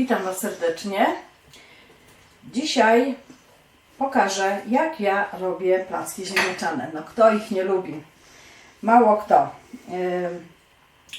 Witam Was serdecznie. Dzisiaj pokażę, jak ja robię placki ziemniaczane. No, kto ich nie lubi? Mało kto.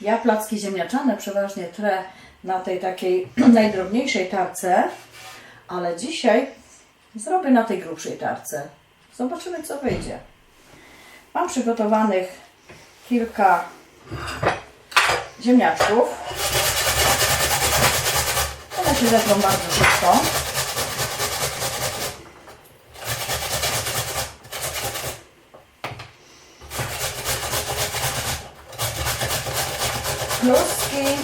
Ja placki ziemniaczane przeważnie trę na tej takiej najdrobniejszej tarce, ale dzisiaj zrobię na tej grubszej tarce. Zobaczymy, co wyjdzie. Mam przygotowanych kilka ziemniaczków. One się bardzo szybko. Kluski,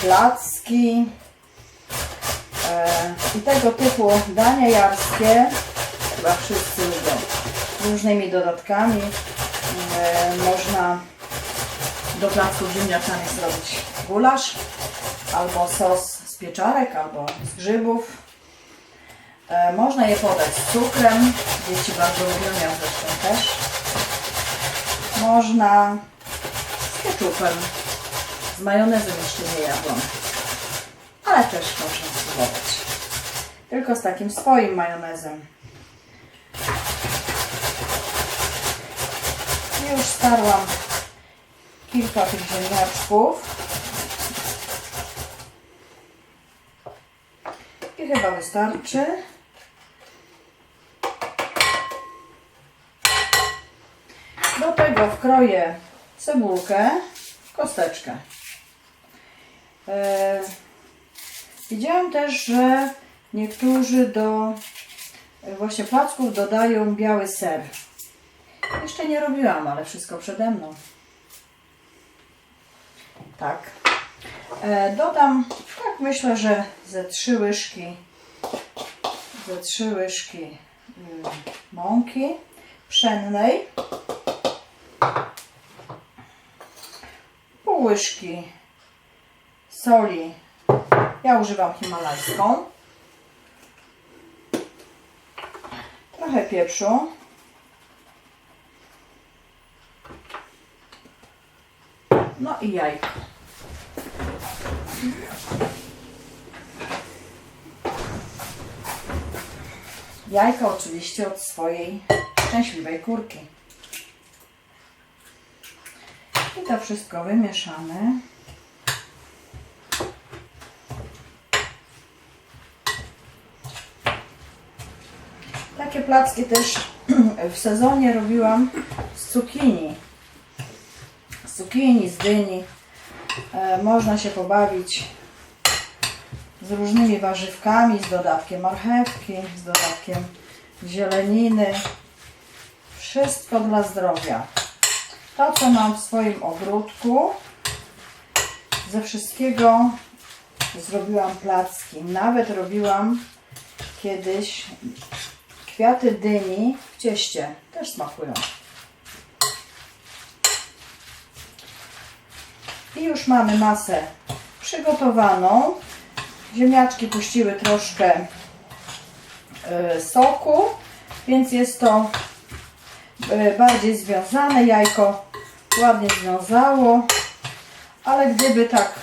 placki e, i tego typu dania jarskie chyba wszyscy lubią. Z różnymi dodatkami e, można do placków ziemniaczanych zrobić gulasz albo sos pieczarek, albo z grzybów. E, można je podać z cukrem, dzieci bardzo lubią, ja zresztą też. Można z ketchupem, z majonezem jeszcze nie jadłam, ale też można spróbować. Tylko z takim swoim majonezem. Już starłam kilka tych ziemniaczków. I chyba wystarczy. Do tego wkroję cebulkę w kosteczkę. E, widziałam też, że niektórzy do właśnie placków dodają biały ser. Jeszcze nie robiłam, ale wszystko przede mną. Tak. E, dodam, tak myślę, że ze trzy łyżki, ze trzy łyżki mm, mąki pszennej, pół łyżki soli, ja używam himalajską, trochę pieprzu, no i jajko. Jajka oczywiście od swojej szczęśliwej kurki. I to wszystko wymieszamy. Takie placki też w sezonie robiłam z cukinii. Z cukinii, z dyni. E, można się pobawić z różnymi warzywkami, z dodatkiem marchewki, z dodatkiem zieleniny. Wszystko dla zdrowia. To, co mam w swoim ogródku, ze wszystkiego zrobiłam placki. Nawet robiłam kiedyś kwiaty dyni w cieście. Też smakują. I już mamy masę przygotowaną. Ziemniaczki puściły troszkę y, soku, więc jest to y, bardziej związane. Jajko ładnie związało, ale gdyby tak,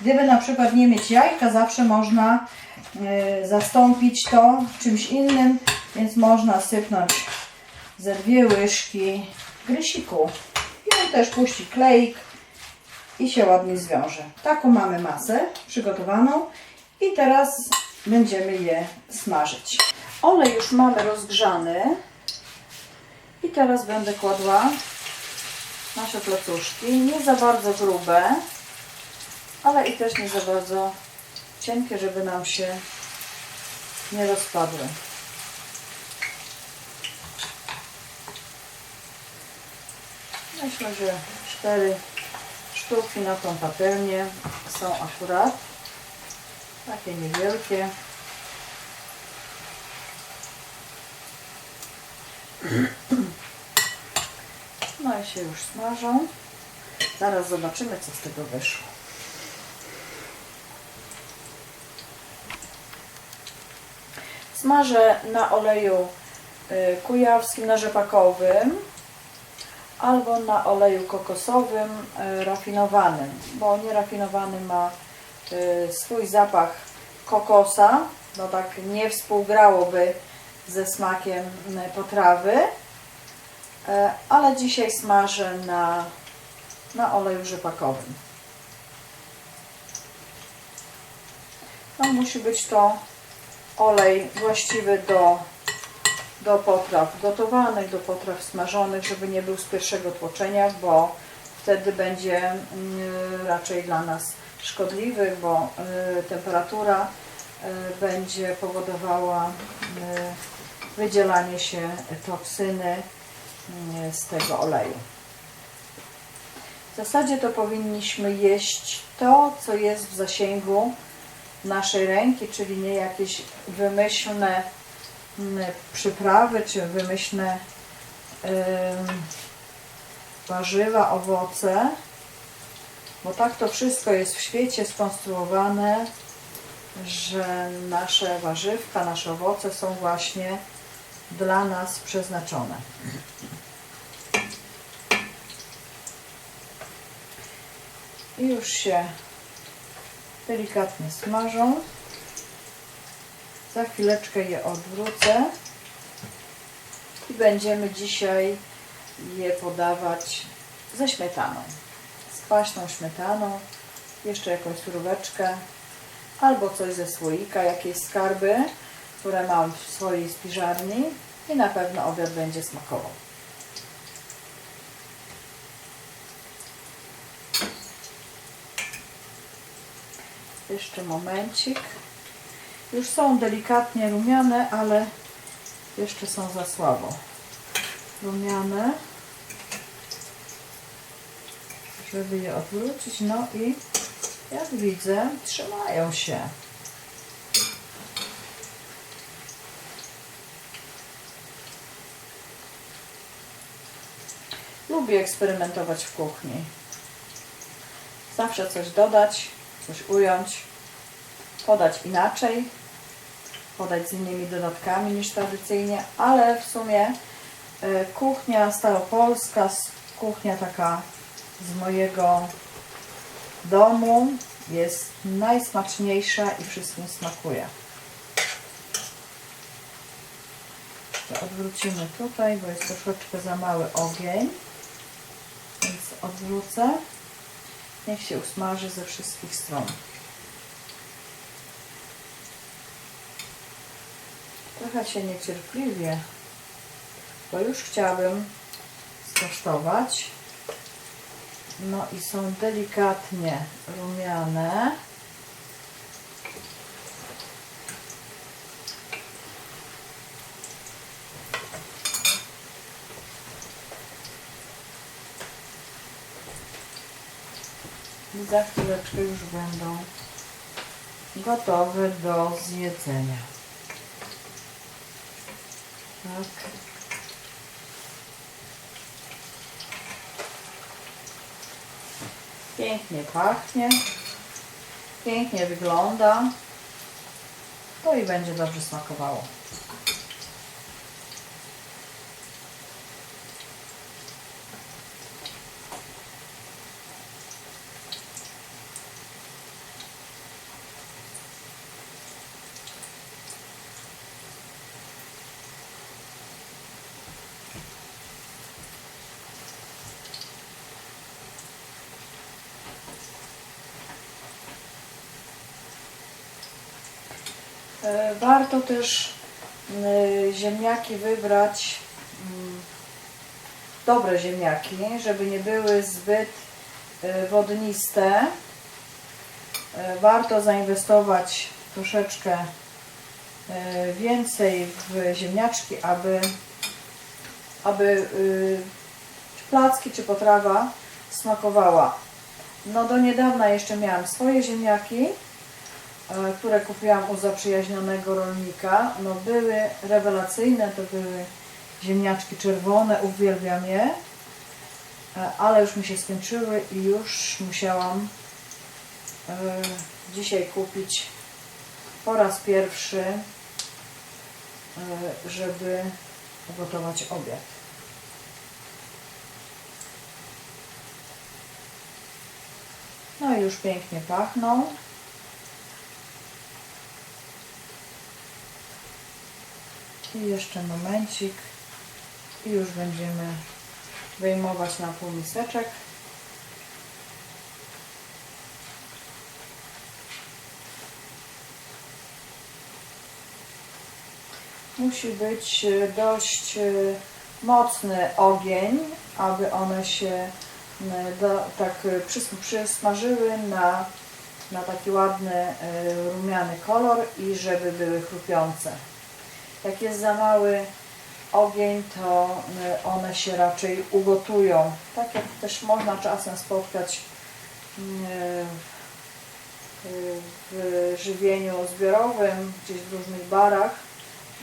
gdyby na przykład nie mieć jajka, zawsze można y, zastąpić to czymś innym, więc można sypnąć ze dwie łyżki grysiku. I on też puści kleik i się ładnie zwiąże. Taką mamy masę przygotowaną i teraz będziemy je smażyć. Olej już mamy rozgrzany i teraz będę kładła nasze placuszki. Nie za bardzo grube, ale i też nie za bardzo cienkie, żeby nam się nie rozpadły. Myślę, że cztery sztuki na tą patelnię są akurat takie niewielkie. No i się już smażą. Zaraz zobaczymy, co z tego wyszło. Smażę na oleju y, kujawskim, na rzepakowym albo na oleju kokosowym y, rafinowanym, bo nierafinowany ma swój zapach kokosa, no tak nie współgrałoby ze smakiem mm, potrawy, E, ale dzisiaj smażę na, na oleju rzepakowym. No, musi być to olej właściwy do, do potraw gotowanych, do potraw smażonych, żeby nie był z pierwszego tłoczenia, bo wtedy będzie mm, raczej dla nas szkodliwy, bo y, temperatura y, będzie powodowała y, wydzielanie się toksyny z tego oleju. W zasadzie to powinniśmy jeść to, co jest w zasięgu naszej ręki, czyli nie jakieś wymyślne mm, przyprawy czy wymyślne ym, warzywa, owoce, bo tak to wszystko jest w świecie skonstruowane, że nasze warzywka, nasze owoce są właśnie dla nas przeznaczone. I już się delikatnie smażą. Za chwileczkę je odwrócę i będziemy dzisiaj je podawać ze śmietaną. Kwaśną śmietaną, jeszcze jakąś suróweczkę albo coś ze słoika, jakieś skarby, które mam w swojej spiżarni i na pewno obiad będzie smakował. Jeszcze momencik. Już są delikatnie rumiane, ale jeszcze są za słabo rumiane, żeby je odwrócić. No i jak widzę, trzymają się. Lubię eksperymentować w kuchni. Zawsze coś dodać, coś ująć, podać inaczej, podać z innymi dodatkami niż tradycyjnie, ale w sumie e, kuchnia staropolska, kuchnia taka z mojego domu jest najsmaczniejsza i wszystkim smakuje. To odwrócimy tutaj, bo jest troszeczkę za mały ogień, więc odwrócę. Niech się usmaży ze wszystkich stron. Trochę się niecierpliwie, bo już chciałabym skosztować. No i są delikatnie rumiane. I za chwileczkę już będą gotowe do zjedzenia. Tak. Pięknie pachnie. Pięknie wygląda. To i będzie dobrze smakowało. Warto też e, ziemniaki wybrać mm, dobre ziemniaki, żeby nie były zbyt e, wodniste. E, Warto zainwestować troszeczkę e, więcej w ziemniaczki, aby, aby placki czy potrawa smakowała. No do niedawna jeszcze miałam swoje ziemniaki, e, które kupiłam u zaprzyjaźnionego rolnika. No były rewelacyjne, to były ziemniaczki czerwone, uwielbiam je, E, ale już mi się skończyły i już musiałam e, dzisiaj kupić po raz pierwszy, e, żeby ugotować obiad. No i już pięknie pachną. I jeszcze momencik. I już będziemy wyjmować na półmiseczek. Musi być e, dość e, mocny ogień, aby one się do, tak e, przys- przysmażyły na, na taki ładny rumiany kolor i żeby były chrupiące. Jak jest za mały ogień, to y, one się raczej ugotują. Tak jak też można czasem spotkać y, y, w żywieniu zbiorowym, gdzieś w różnych barach.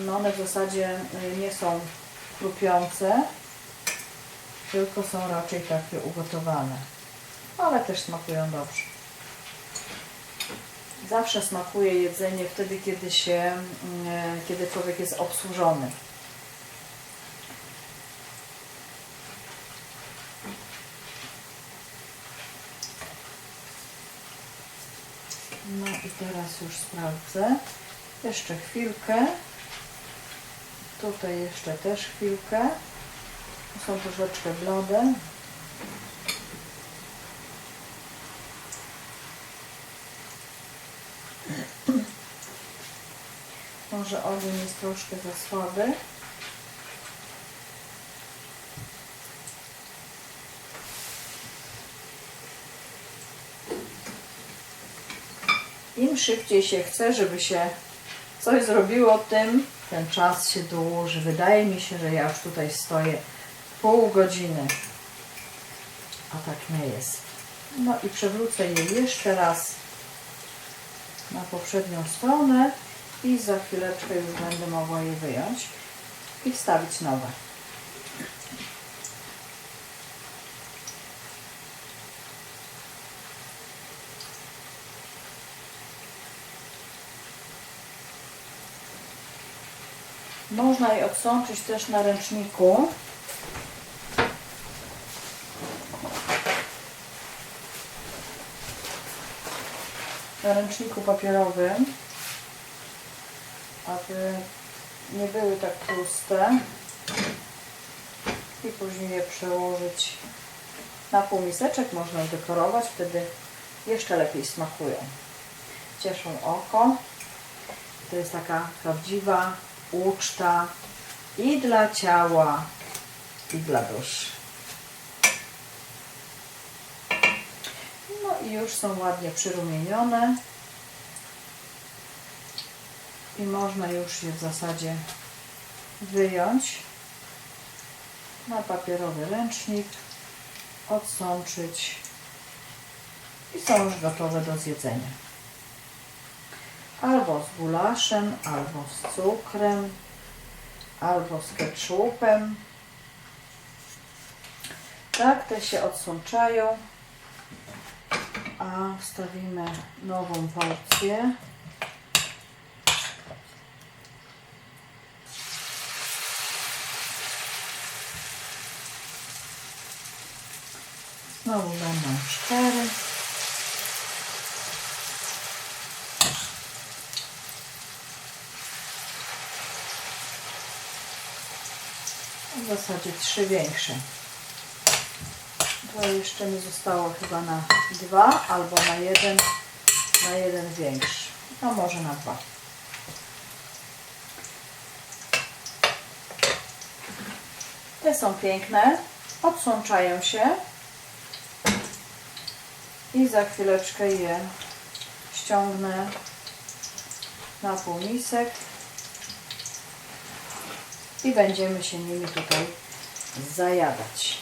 No one w zasadzie nie są chrupiące, tylko są raczej takie ugotowane. Ale też smakują dobrze. Zawsze smakuje jedzenie wtedy, kiedy się, y, kiedy człowiek jest obsłużony. No i teraz już sprawdzę. Jeszcze chwilkę. Tutaj jeszcze też chwilkę. Są troszeczkę blade. Może ogień jest troszkę za słaby. Im szybciej się chce, żeby się coś zrobiło, tym ten czas się dłuży. Wydaje mi się, że ja już tutaj stoję pół godziny, a tak nie jest. No i przewrócę je jeszcze raz na poprzednią stronę i za chwileczkę już będę mogła je wyjąć i wstawić nowe. Można je odsączyć też na ręczniku. Na ręczniku papierowym, aby nie były tak tłuste i później je przełożyć na półmiseczek. Można je dekorować, wtedy jeszcze lepiej smakują. Cieszą oko. To jest taka prawdziwa uczta i dla ciała, i dla duszy. No i już są ładnie przyrumienione. I można już je w zasadzie wyjąć na papierowy ręcznik, odsączyć i są już gotowe do zjedzenia albo z gulaszem, albo z cukrem, albo z ketchupem. Tak, te się odsączają, a wstawimy nową porcję. Znowu będą cztery. W zasadzie trzy większe. To jeszcze mi zostało chyba na dwa albo na jeden, na jeden większy. No może na dwa. Te są piękne, odsączają się i za chwileczkę je ściągnę na półmisek i będziemy się nimi tutaj zajadać.